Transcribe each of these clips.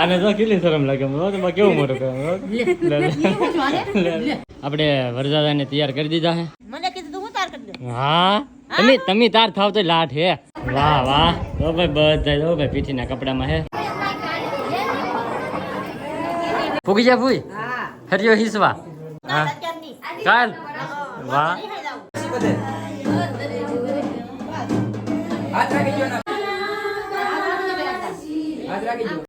આને તો કેટલી શરમ લાગે? મને તો કેવું મોટું કરે? લે, લે, લે. આપણે વરસાદાને તૈયાર કરી દીધા હે. મને કીધું તું હું તાર કરી દઉં? હા? તમે તમે તાર થાવ તો લાઠ હે. વાહ વાહ. તો ભાઈ બધા જો ભાઈ પીઠીના કપડામાં હે. ફૂગી જા ફૂઈ? હા. હરિયો હિસવા. હા. ચાલ. વાહ. હાથ રાખી જો ના. હાથ રાખી દો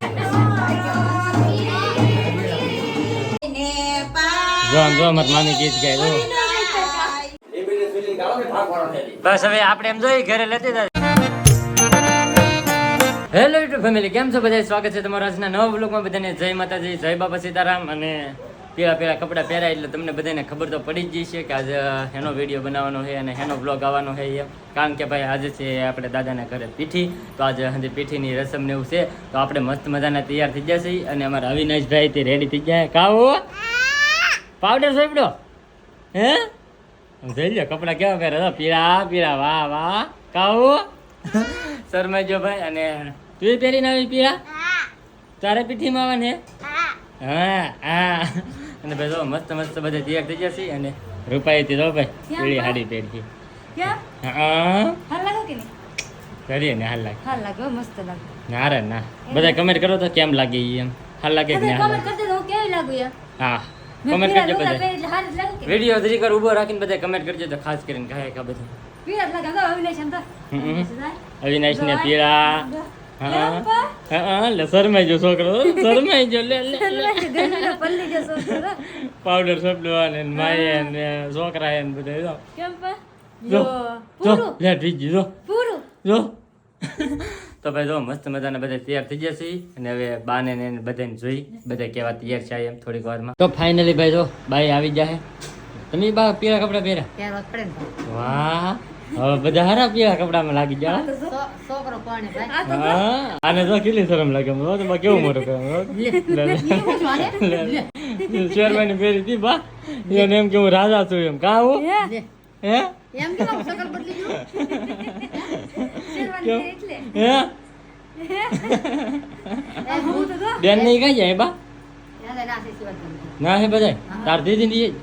જો જો, અમાર મામી ગીત ગાય બસ હવે આપણે એમ જોઈ ઘરે લેતી જાય હેલો યુટ્યુબ ફેમિલી કેમ છો? બધા સ્વાગત છે તમારા આજના નવા બ્લોગમાં બધાને જય માતાજી, જય બાબા સીતારામ. અને પીળા પીળા કપડાં પહેરાય, એટલે તમને બધાને ખબર તો પડી જ જશે કે આજે એનો વીડિયો બનાવવાનો છે અને એનો બ્લોગ આવવાનો છે એમ. કારણ કે ભાઈ આજે છે આપણે દાદાના ઘરે પીઠી, તો આજે હજી પીઠીની રસમ ને એવું છે. તો આપણે મસ્ત મજાના તૈયાર થઈ જશે અને અમારા અવિનાશભાઈ તે રેડી થઈ જાય કાવો પાવડર સોપડો હે? જોઈ લો કપડા કેવા પહેરે છે પીળા પીળા વાહ વાહ. કાવો? શરમાઈ જો ભાઈ અને તું પહેરીને આવી પીળા? તારે પીઠીમાં આવે ને હા હા. અને ભાઈ જો મસ્ત મસ્ત બધા તૈયાર થઈ જશે અને રૂપાઈ હતી જો ભાઈ પીળી હાડી પહેરી કરીએ ને હાલ લાગે. હાલ લાગે મસ્ત લાગે. ના રે ના. બધા કમેન્ટ કરો તો કેમ લાગે એમ? હાલ લાગે કે ના હાલ લાગે? હું. કમેન્ટ કરજો બધા? વીડિયો જરી કર ઊભો રાખીને બધા કમેન્ટ કરજો તો ખાસ કરીને ગાય કા બધું. અવિનાશ ને પીળા. શરમાઈ જો છોકરો શરમાઈ જો લે પાવડર સપડવા ને માયે ને છોકરા ને બધા જો. જો જો, જો પૂરું, લે જો. પૂરું. જો. તો ભાઈ જો મસ્ત મજાના બધા તૈયાર થઈ જશે અને હવે બાને ને બધાને જોઈ બધા કેવા તૈયાર છે એમ થોડીક વારમાં. તો ફાઇનલી ભાઈ જો બાઈ આવી જાય તમે બા પીળા કપડા પહેર્યા? જ. વાહ હવે બધા હારા પીળા કપડામાં લાગી ગયા છોકરો આને તો કેટલી શરમ લાગે મને તો કેવું મોટું લે શેરવાની પહેરી હતી બા? એને એમ કે હું રાજા છું એમ. કા હું? હે? હે? એમ કેમ બદલી ગયું? બેન નહીં કઈ જાય બા? ના. ના હે બધા તાર દીદી ની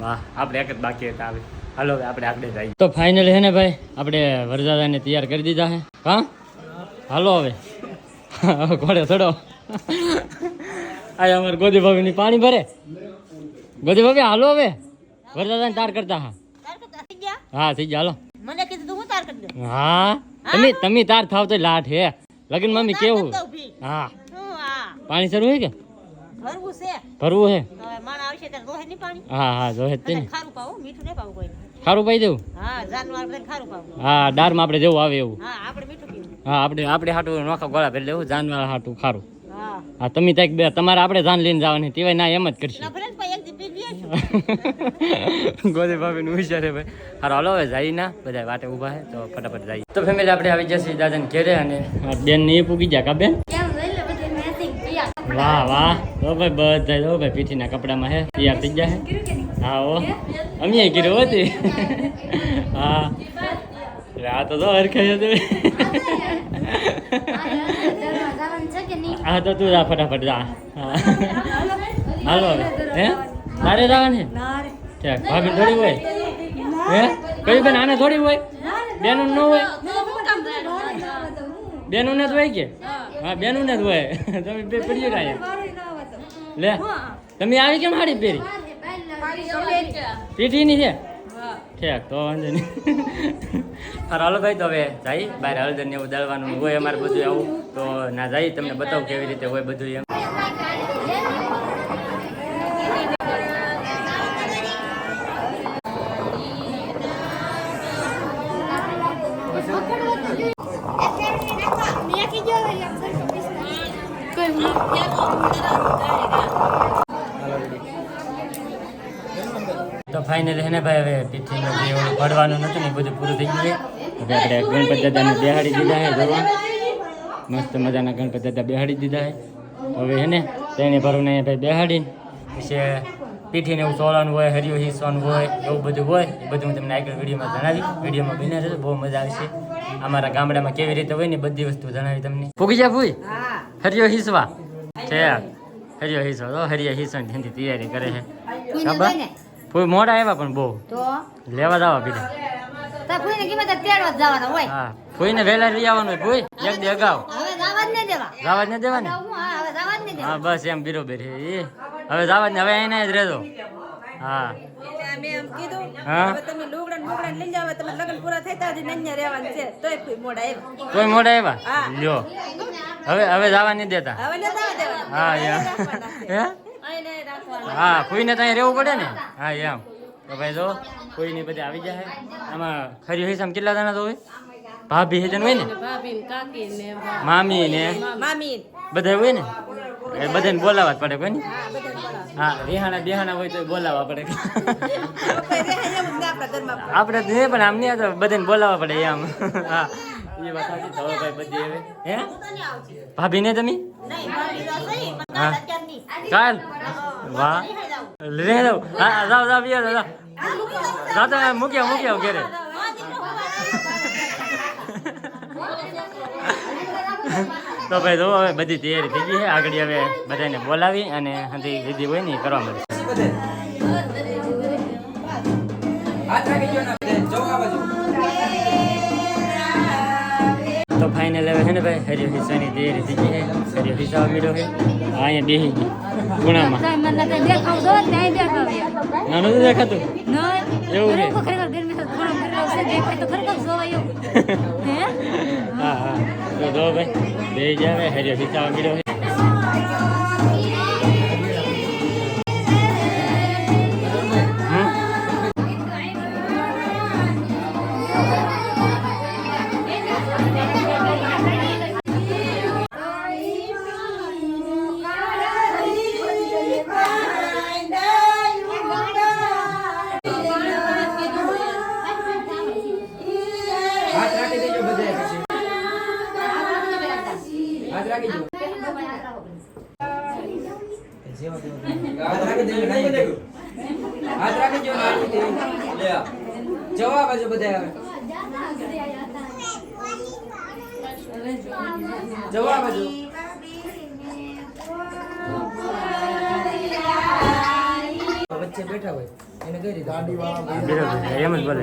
વાહ આપણે એક જ બાકી હતા આવે હાલો હવે આપણે આગળ જઈએ. તો ફાઇનલ હે ને ભાઈ આપણે વરદાદાને તૈયાર કરી દીધા હે. હા? હાલો હવે. ઘોડે ચડો. આ અમારે ગોદી ભાભીની પાણી ભરે. ગોદી ભાભી હાલો હવે. વરદાદાને તાર કરતા હા. તાર કરતા? થઈ ગયા? હા થઈ ગયા હાલો. મને કીધું તું હું તાર કરી દઉં હા? તમે તમે તાર થાવ તો લાઠ હે. લગન મમ્મી કેવું. હા. પાણી શરૂ હે કે? ભરવું છે. ભરવું હે? તો આવશે ત્યારે રોહે નહીં પાણી. હા હા જોહે તે ખારું પાવું મીઠું નહીં પાવું કોઈ ખારું પાઈ દેવું? હા જાનવર બધાને ખારું પાવું. હા દાળમાં આપણે જેવું આવે એવું. હા આપણે મીઠું પીવું. હા આપણે આપણે હાટું નોખા ગોળા ભરી લેવું જાનવર હાટું ખારું. હા. તમે ત્યાં બે તમારે આપણે જાન લઈને જવાની તેવાય ના એમ જ કરશે. ગોદી ભાભી નું વિચારે ભાઈ હારો હાલો હવે જાય ના બધા વાટે ઊભા છે તો ફટાફટ જાય તો ફેમિલી આપણે આવી જશે દાદાને ઘેરે અને બેન ને એ પૂગી જા કા બેન. વાહ વાહ તો ભાઈ બધા જો ભાઈ પીઠીના કપડામાં હે તૈયાર થઈ જાય હે હા ઓ અમે ગીરો હતી હા રા આ તો જો હરખાઈ હતી? હા તો તું જા ફટાફટ જા હાલો હે તારે જવાનું છે? ભાભી થોડી હોય? હે? કઈ બેન આને થોડી હોય? બેનું ન હોય? બેનું ને જ હોય કે? હા. બેનું ને જ હોય. તમે બે પડી રહ્યા લે. તમે આવી કેમ હાડી પહેરી? પીઠીની છે ઠેક તો વાંધો નહીં. હાલો ભાઈ તો હવે જાય. બહાર હળદર ને એવું દળવાનું હોય અમારે બધું આવું. તો ના જાય તમને બતાવું કેવી રીતે હોય બધું એમ તો ફાઇનલ હે ને ભાઈ હવે પીઠીનું જે ઓલું પડવાનું નતું ને બધું પૂરું થઈ ગયું છે. હવે આપણે ગણપત દાદાને બેહાડી દીધા છે જોવા. મસ્ત મજાના ગણપત દાદા બેહાડી દીધા છે. હવે હે ને તેને ભરુને ભાઈ બેહાડીને પછી પીઠીને એવું ચોળાનું હોય હરિયો હિસવાનું હોય એવું બધું હોય એ બધું હું તમને આગળ વિડીયોમાં જણાવી વિડીયોમાં બને રહેશે બહુ મજા આવશે. અમારા ગામડામાં કેવી રીતે હોય ને બધી વસ્તુ જણાવી તમને. ફૂગી જા ફૂઈ હરિયો હિસવા. છે હરિયો હિસ્સો તો હરિયા હિસ્સો ની ધંધી તૈયારી કરે છે. કઈ મોડા આવ્યા પણ બહુ. તો? લેવા જવા પીધા. તાર કોઈને કિંમત તેડવા જ હોય. હા કોઈને વેલા લઈ આવવાનું હોય. કોઈ એક દે અગાઉ. હવે જવા જ નહીં દેવા. જવા જ ન દેવા ને? હું હા હવે જવા જ નહીં દેવા. હા બસ એમ બરોબર છે એ હવે જવા જ ને હવે એને જ રહેજો. હા. મેં એમ કીધું હા? હવે તમે લુગડા ને લઈ જાવ તમે લગ્ન પૂરા થાય ત્યાં નન્યા રહેવાનું છે. તોય કોઈ મોડા આવ્યા. કોઈ મોડા આવ્યા? લ્યો. હવે હવે જવા નહીં દેતા. હવે ન જવા દેવાના. હા યા યાર હે? હા કોઈને ત્યાં રહેવું પડે ને? હા એમ. તો ભાઈ જો કોઈ નહીં બધે આવી જાય આમાં ખરી હિસાબ કેટલા દાણા તો હોય? ભાભી હેજન હોય ને? ને ને મામી ને? બધા હોય ને? એ બધાને બોલાવવા જ પડે કોઈ ને હા. રિહાણા બિહાણા હોય તો બોલાવવા પડે. ના આપણા તો પણ આમ નહીં તો બધાને બોલાવવા પડે એમ. હા. એ વાત સાચી તો બધી હવે હે? ભાભી ને તમે? નહીં ભાભી તો હા. ચાલ. વાહ. લે જાવ હા જાવ જાવ બિયા જાવ જાવ તો મૂક્યા મૂક્યા ઘરે. તો ભાઈ જો હવે બધી તૈયારી થઈ ગઈ છે. આગળ હવે બધાને બોલાવી અને હજી વિધિ હોય ને એ કરવા મળશે. ને ભાઈ હરિયો હિસ્સાની તૈયારી થઈ ગઈ છે હરિયો હિસ્સા મીડો છે અહીંયા બેસી ગઈ ત્યાં નાનું તો દેખાતું? એવું છે? હે? હા જો ભાઈ બે મીડો છે નહીં બધે હાથ રાખી જો લે આ. જવા બાજુ બધા હવે. જવા આ બાજુ વચ્ચે બેઠા હોય એને કઈ રીતે એમ જ બોલે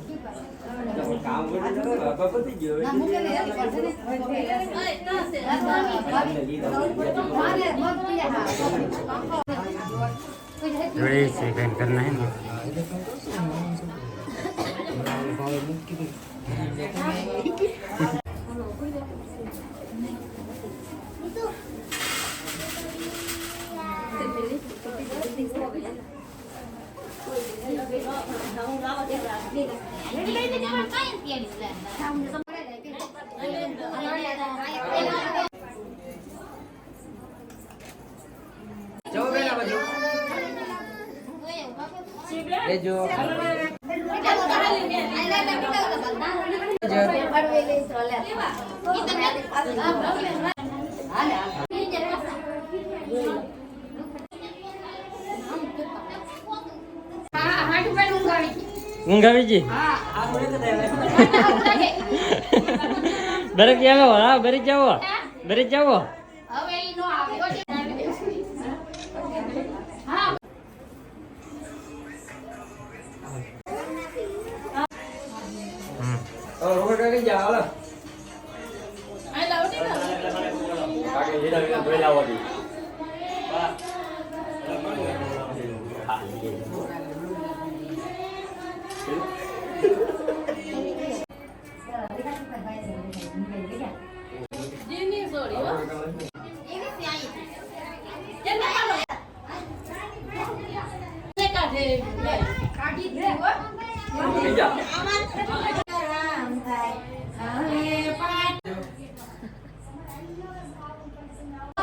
જોડે છે કઈ કરના હે ને જવો બેન આ બાજુ લેજો ઊંઘ આવી ગઈ બરક જાવો હા બરક જાવો બરક જાવો હમ. હવે રોકડ કાઢી જા હાલો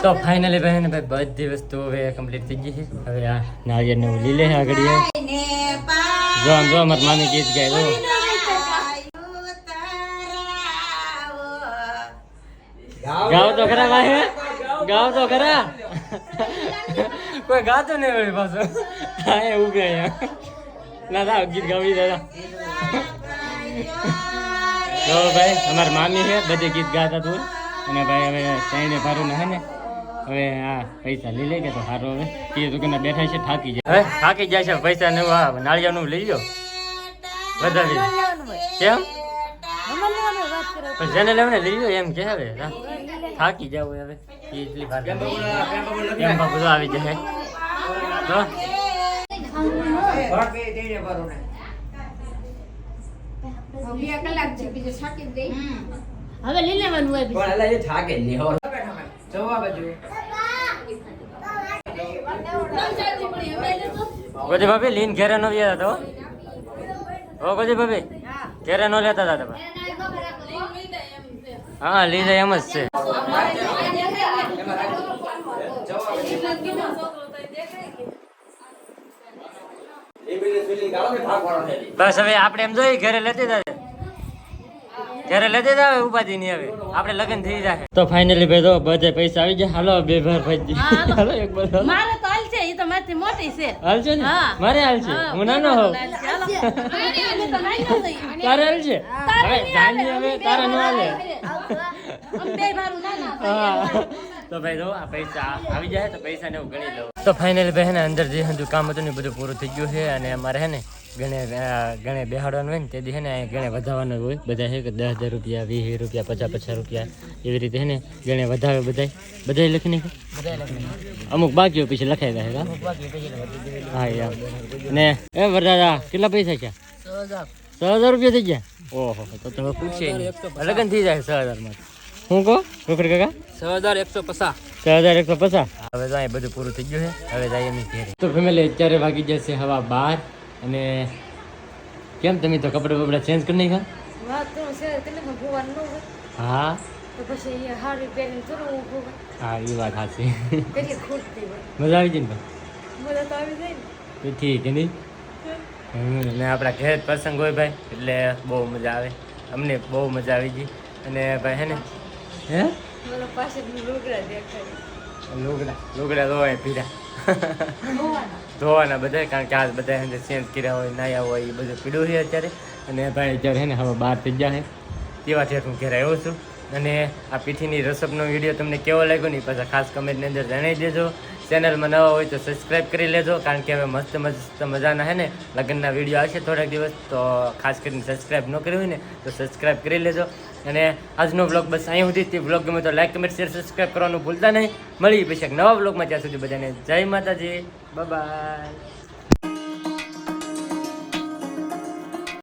તો ફાઇનલી ભાઈ ને ભાઈ બધી વસ્તુ હવે કમ્પ્લીટ થઈ ગઈ છે. હવે આ નારિયેળ ને લીલે છે આગળ જો આમ જો અમારી મામી ગીત ગાય, જો. ગાવ તો ખરા ભાઈ ગાવ તો ખરા. કોઈ ગાતો નહીં ભાઈ પાછું. હા, એ ઉભે ના ના, ગીત ગાવી દાદા જો. ભાઈ, અમાર મામી છે, બધે ગીત ગાતા તું. અને ભાઈ હવે સાઈને ભારું હે ને? હવે આ પૈસા લઈ લે કે તો સારું હવે. તે દુકાનમાં બેઠા છે થાકી જાય. હવે થાકી જાય છે પૈસા ને આ નાળિયાનું લઈ લો વધાવી કેમ? પણ જેને લેવું ને લઈ લો એમ કે હવે હા. થાકી જાવ હવે. એ એટલી વાર એમ બધું આવી જાય. તો? હવે લઈ લેવાનું હોય પણ અલા એ થાકે જ નહીં. હવે જવા બાજુ ગોજી ભાભી લીન ઘેરે નો લેતા તો? ઓ ગોજી ભાભી ઘેરે નો લેતા હતા તમે? હા, લીધે એમ જ છે. બસ હવે આપણે એમ જોઈએ, ઘરે લેતી જાય ઘરે જ આવે ઉપાધિ નહીં આવે. આપણે લગ્ન થઈ જાય તો ફાઇનલી ભાઈ તો બધે પૈસા આવી જાય હાલો બે ભાર ભાઈ હાલો. એક બાર મારે તો હાલ છે એ તો મારી મોટી છે. હાલ છે ને? મારે હાલ છે? હું નાનો હોઉં. તારે હાલ છે? હવે જાની હવે તારે ન હાલે. બે મારું નાના તો ભાઈ જો આ પૈસા આવી જાય તો પૈસા ને હું ગણી લઉં. તો ફાઇનલી બહેને અંદર જે હતું કામ હતું ને બધું પૂરું થઈ ગયું છે અને અમારે હે ને ગણે ગણે બેહાડવાનું હોય ને તે હે ને ગણે વધારવાનું હોય. બધા છે કે દસ હજાર રૂપિયા વીસ રૂપિયા પચાસ પચાસ રૂપિયા એવી રીતે હે ને ગણે વધારે બધાય. બધાય લખી નાખ્યું? અમુક બાકીઓ પછી લખાઈ ગયા હા યાર ને એ વરદાદા કેટલા પૈસા છે છ હજાર. રૂપિયા થઈ ગયા? ઓહો તો તમે પૂછે લગ્ન થઈ જાય છ હજારમાં. હું કહો? રોકડ કાકા? છ હજાર એકસો પચાસ. છ હજાર એકસો પચાસ? હવે તો બધું પૂરું થઈ ગયું છે. હવે જાય ઘેરે. તો ફેમિલી અત્યારે વાગી જશે હવા બાર અને કેમ તમે તો કપડાં બપડા ચેન્જ કરી નાખ્યા? હા? હા એ વાત સાચી. મજા આવી જાય ને તો આવી જાય ને. તો ઠીક નહીં હમ, આપણા ઘેર જ પ્રસંગ હોય ભાઈ એટલે બહુ મજા આવે. અમને બહુ મજા આવી ગઈ. અને ભાઈ હે ને હે? મને પાછળ લુગડા દેખાય. લુગડા લુગડા ધોવાય પીડા. ધોવાના. બધા કારણ કે આ બધા અંદર ચેન્જ કર્યા હોય નાયા હોય એ બધું પીડું છે અત્યારે. અને ભાઈ અત્યારે ને હવે બહાર થઈ ગયા છે. તેવા ઠેઠ હું ઘેર આવ્યો છું. અને આ પીઠીની રસપનો વીડિયો તમને કેવો લાગ્યો ને પાછા ખાસ કમેન્ટની અંદર જણાવી દેજો. ચેનલમાં નવા હોય તો સબસ્ક્રાઈબ કરી લેજો, કારણ કે હવે મસ્ત મસ્ત મજાના હે ને લગ્નના વીડિયો આવશે થોડાક દિવસ. તો ખાસ કરીને સબસ્ક્રાઈબ ન કર્યું હોય ને, તો સબસ્ક્રાઈબ કરી લેજો. અને આજનો બ્લોગ બસ અહીં સુધી તે બ્લોગ ગમે તો લાઈક કમેન્ટ શેર સબસ્ક્રાઈબ કરવાનું ભૂલતા નહીં. મળી પછી નવા બ્લોગમાં ત્યાં સુધી બધાને જય માતાજી. બાય